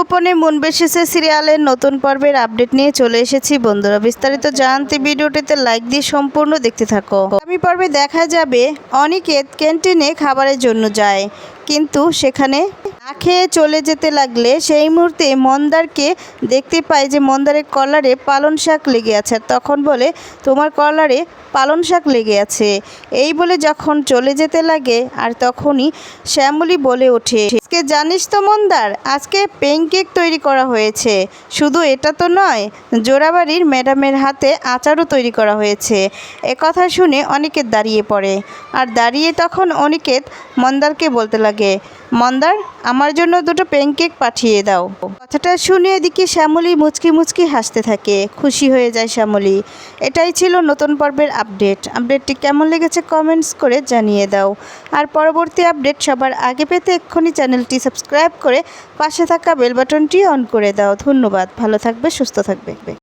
গোপনে মন বেসেছে সিরিয়ালের নতুন পর্বের আপডেট নিয়ে চলে এসেছি বন্ধুরা। বিস্তারিত জানতে ভিডিওটিতে লাইক দিয়ে সম্পূর্ণ দেখতে থাকো। আগামী পর্বে দেখা যাবে অনিকেত ক্যান্টিনে খাবারের জন্য যায়। কিন্তু সেখানে না খেয়ে চলে যেতে লাগলে সেই মুহূর্তে মন্দারকে দেখতে পায় যে মন্দারের কলারে পালন শাক লেগে আছে। তখন বলে, তোমার কলারে পালন শাক লেগে আছে। এই বলে যখন চলে যেতে লাগে, আর তখনই শ্যামলী বলে ওঠে, আজকে জানিস তো মন্দার, আজকে পেনকেক তৈরি করা হয়েছে। শুধু এটা তো নয়, জোড়াবাড়ির ম্যাডামের হাতে আচারও তৈরি করা হয়েছে। কথা শুনে অনিকেত দাঁড়িয়ে পড়ে। আর দাঁড়িয়ে তখন অনিকেত মন্দারকে বলতে লাগে মন্দার, আমার জন্য দুটো পেনকেক পাঠিয়ে দাও। কথাটা শুনে এদিকে শ্যামলী মুচকি মুচকি হাসতে থাকে। খুশি হয়ে যায় শ্যামলী। এটাই ছিল নতুন পর্বের আপডেট। আপডেটটি কেমন লেগেছে কমেন্টস করে জানিয়ে দাও। আর পরবর্তী আপডেট সবার আগে পেতে এক্ষুনি চ্যানেলটি সাবস্ক্রাইব করে পাশে থাকা বেল বাটনটি অন করে দাও। ধন্যবাদ। ভালো থাকবে, সুস্থ থাকবে।